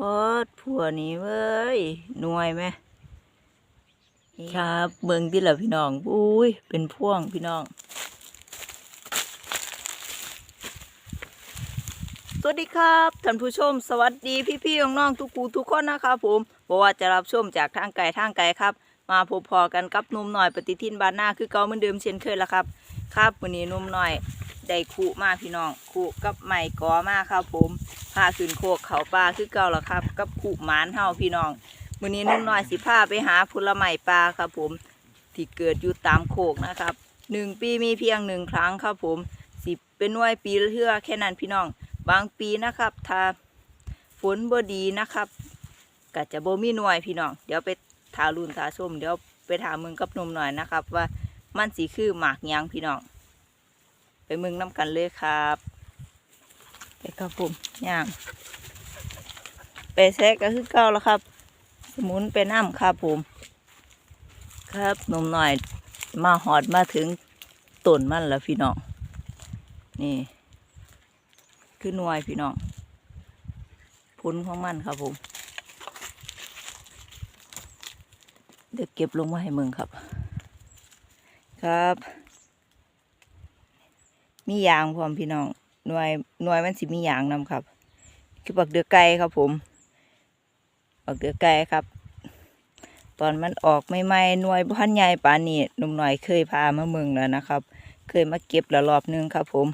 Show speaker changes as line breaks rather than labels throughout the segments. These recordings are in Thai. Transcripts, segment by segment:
ปอดผัวนี้เว้ยหน่วยไหมครับเบิ่งที่ละพี่น้องอุ้ยเป็นพ่วงพี่น้อง สวัสดีครับท่านผู้ชม สวัสดีพี่ๆน้องๆทุกคูทุกคนนะครับผมบอกว่าจะรับชมจากทางไกลทางไกลครับ มาพบพอกันกับนุ่มหน่อยปฏิทินบานหน้าคือเก่าเหมือนเดิมเช่นเคยละครับ ครับวันนี้นุ่มหน่อย ได้คู่มากพี่น้องคู่กับใหม่กอมากครับผมพาขึ้นโคกเขาปลาคือเก่าละครับ กับคู่หมานเฮาพี่น้องวันนี้นุ่มหน่อยสิพาไปหาผลไม้ปลาครับผมที่เกิดอยู่ตามโคกนะครับหนึ่งปีมีเพียงหนึ่งครั้งครับผมสิเป็นหน่วยปีเทื่อแค่นั้นพี่น้อง บางปีนะครับ ถ้าฝนบ่ดีนะครับก็จะบ่มีหน่วยพี่น้อง เดี๋ยวไปทารุนทาส้มเดี๋ยวไปถามมึงกับหนมหน่อยนะครับ ว่ามันสีคือหมากยังพี่น้อง ไปมึงน้ำกันเลยครับไปครับผมย่างไปแซกก็คือเก่าแล้วครับ สมุนไปน้ำครับผม ครับหนมหน่อยมาหอดมาถึงต้นมันแล้วพี่น้องนี่คือหน่วยพี่น้องผลของมันครับผมเดี๋ยวเก็บลงมาให้มึงครับ ครับ มียางพร้อมพี่น้องหน่วยหน่วยมันสิมียางนำครับ คือบักเดือไก่ครับผมบักเดือไก่ครับ ตอนมันออกไม่ไม่ๆหน่วยพันใหญ่ป่านนี้นุ่มหน่อยเคยพามาเมืองแล้วนะครับ เคยมาเก็บล้วรอบนึงครับ ผม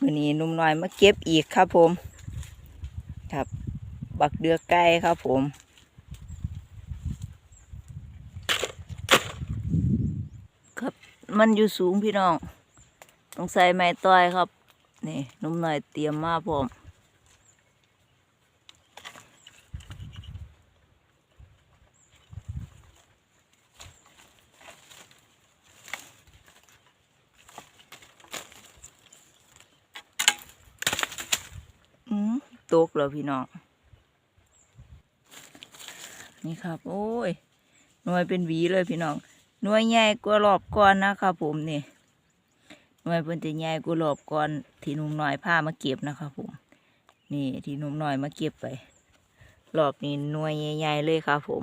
วันนี้นุ่มหน้อยมาเก็บอีกครับผม ครับ บักเดือไก่ครับผมครับมันอยู่สูงพี่น้อง ต้องใส่ไม้ต้อยครับ นี่นุ่มหน้อยเตรียมมาพร้อมอืมตกแล้วพี่น้อง นี่ครับ โอ้ยหน่วยเป็นหวีเลยพี่น้องหน่วยใหญ่กว่ารอบก่อนนะครับผมนี่ หน่วยเพิ่นจะใหญ่กว่ารอบก่อนที่นุ่มน้อยผ้ามาเก็บนะคะผม นี่ที่นุ่มน้อยมาเก็บไป รอบนี้หน่วยใหญ่ๆเลยครับผม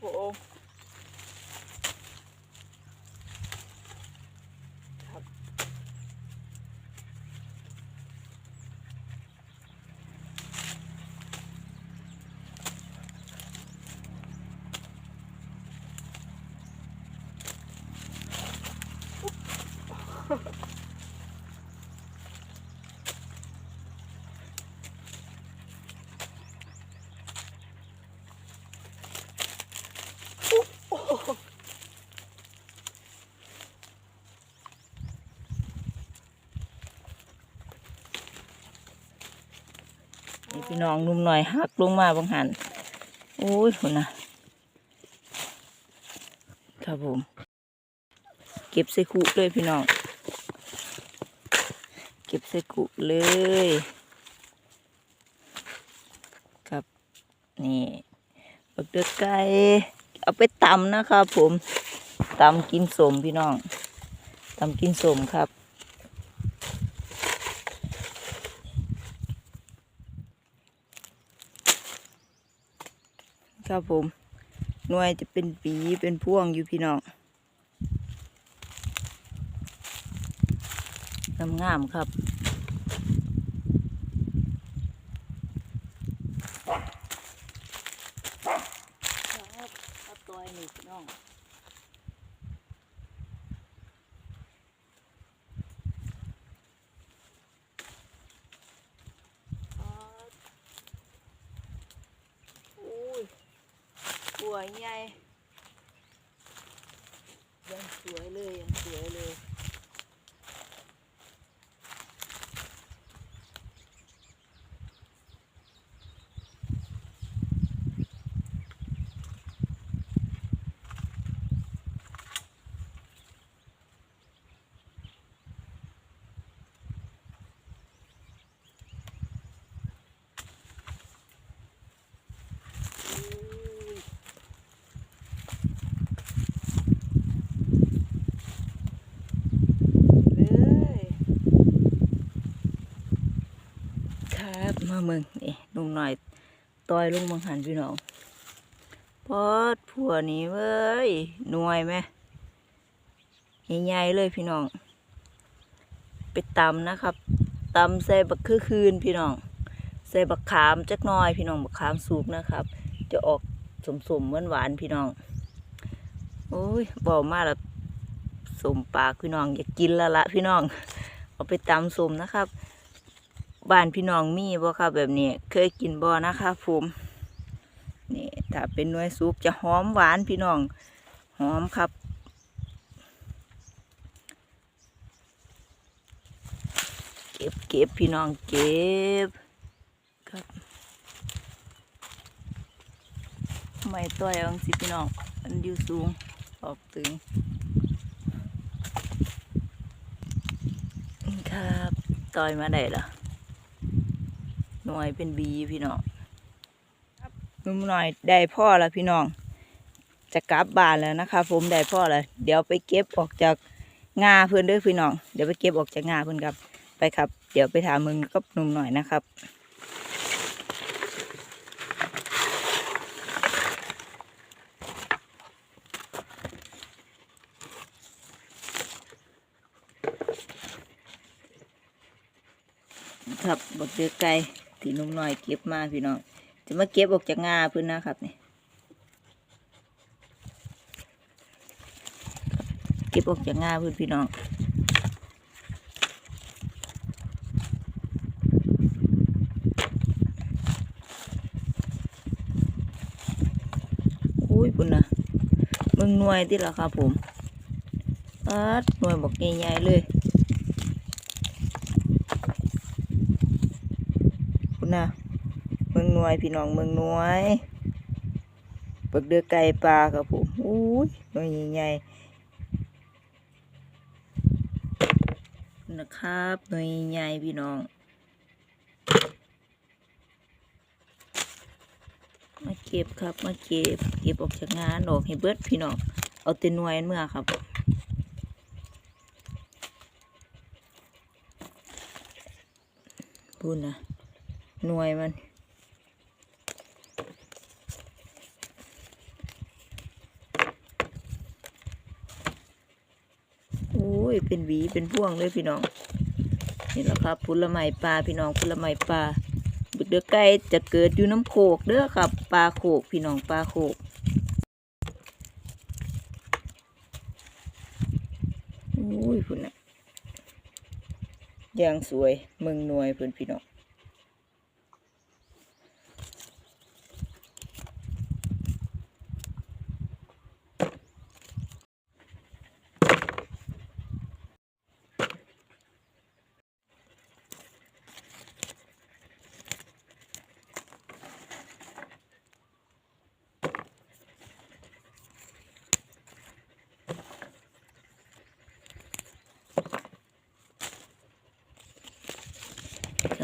ครั นี่พี่น้องนุ่มหน่อยหักลงมาบางหันโอ้ยคนนะครับผม เก็บใส่คุเลยพี่น้อง เก็บใส่คุเลยครับนี่บักเดือไก่เอาไปตำนะครับผมตำกินสมพี่น้องตำกินสมครับ ครับผม หน่วยจะเป็นปีเป็นพ่วงอยู่พี่น้องงามๆครับครับตัวนี่พี่น้องอุ้ย ส วยใหญ่ยังสวยเลยยังสวยเลย มาเมืองนี่นุ่มหน่อยต่อยลุงมืองหันพี่น้องปอดผัวนี้เว้ยหน่วยไหมใหญ่ๆเลยพี่น้อง ไปตำนะครับตำใส่บักคือคืนพี่น้อง ใส่บักขามจักหน้อยพี่น้องบักขามสุกนะครับ จะออกสมๆหวานๆพี่น้องโอ้ยบอกมาแล้วสมปากพี่น้องอยากกินละละพี่น้อง เอาไปตำสมนะครับ บ้านพี่น้องมีบ่ครับแบบนี้ เคยกินบ่นะคะผมนี่ถ้าเป็นน่วยซุปจะหอมหวานพี่น้องหอมครับเก็บเก็บพี่น้องเก็บครับไม่ต้อยองสิพี่น้องมันอยู่สูงออกตึงครับ ต่อยมาได้ละ หน่วยเป็นบีพี่น้องครับนุ่มหน่อยได้พ่อแล้วพี่น้อง จะกลับบ้านแล้วนะคะ ผมได้พ่อแล้วเดี๋ยวไปเก็บออกจากงาเพื่อนเด้อพี่น้อง เดี๋ยวไปเก็บออกจากงาเพื่อนครับ ไปครับ เดี๋ยวไปถามมึงกับหนุ่มหน่อยนะครับครับบักเดือไก่ ที่หนุ่มหน่อยเก็บมาพี่น้อง จะมาเก็บออกจากงาพื่อนนะครับนี่เก็บออกจากงาพื่อนพี่น้องอุ้ยปุ่นนะมึงหน่วยที่ละครับผมปัดหน่วยบอกใหญ่ๆเลยปุ่นนะมึงหน่ วยพี่น้องเมึงน่วยปักเดือไก่ปลาครับผมอุ้ยหน่ยใหญ่นะครับหน่วยใหญ่พี่น้อง มาเก็บครับมาเก็บ เก็บออกจากงานออกให้เบิดพี่น้อง เอาแต็นหน่วยเมื่อครับพูดนะหน่วยมันโอ้ ยเป็นหวีเป็นพ่วงเลยพี่น้องนี่แหละครับผลไม้ปลาพี่น้องผลไม้ปลาบึกเดือไก่จะเกิดอยู่น้ำโขกเด้อครับปลาโขกพี่น้องปลาโขกอุ้ยพุ่นะอย่างสวยเมืองหนวยเพื่อนพี่น้อง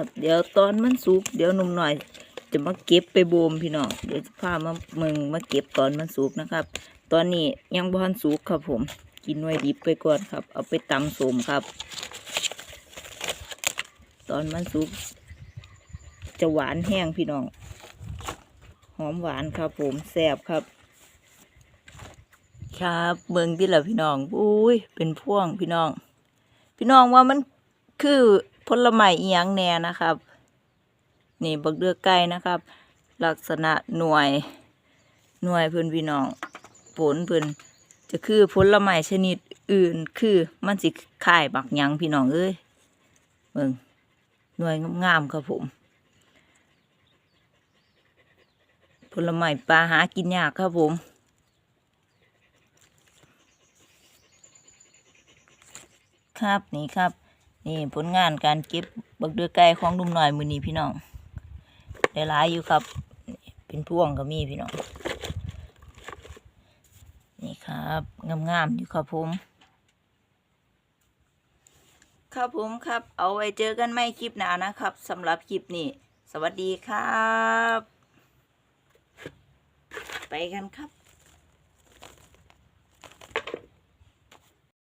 ครับ เดี๋ยวตอนมันสุกเดี๋ยวนุ่มหน่อย จะมาเก็บไปโบมพี่น้องเดี๋ยวจะพามาเมืองมาเก็บตอนมันสุกนะครับ ตอนนี้ยังบ่ทันสุกครับผมกินไว้ดิบไปก่อนครับ เอาไปตำสมครับ ตอนมันสุกจะหวานแห้งพี่น้อง หอมหวานครับผมแซ่บครับ ครับเมืองที่ละพี่น้องอุ้ยเป็นพ่วงพี่น้อง พี่น้องว่ามันคือ ลไม้อียงแน่นะครับ นี่บักเดือไก่นะครับ ลักษณะหน่วยหน่วยเพื่อนพี่น้องผลเพื่อนจะคือผลไม้ชนิดอื่นคือมันสิคล้ายบักยังพี่น้องเอ้ยเมืองหน่วยงามๆครับผม ผลไม้ปลาหากินยากครับผมครับนี่ครับ นี่ผลงานการเก็บบักเดือไก่ของดุมหน่อยมือนี้พี่น้องได้หลายอยู่ครับ เป็นพ่วงก็มีพี่น้อง นี่ครับงามๆอยู่ครับผม ครับผมครับ เอาไว้เจอกันไม่คลิปหน้านะครับสำหรับคลิปนี้ สวัสดีครับ ไปกันครับ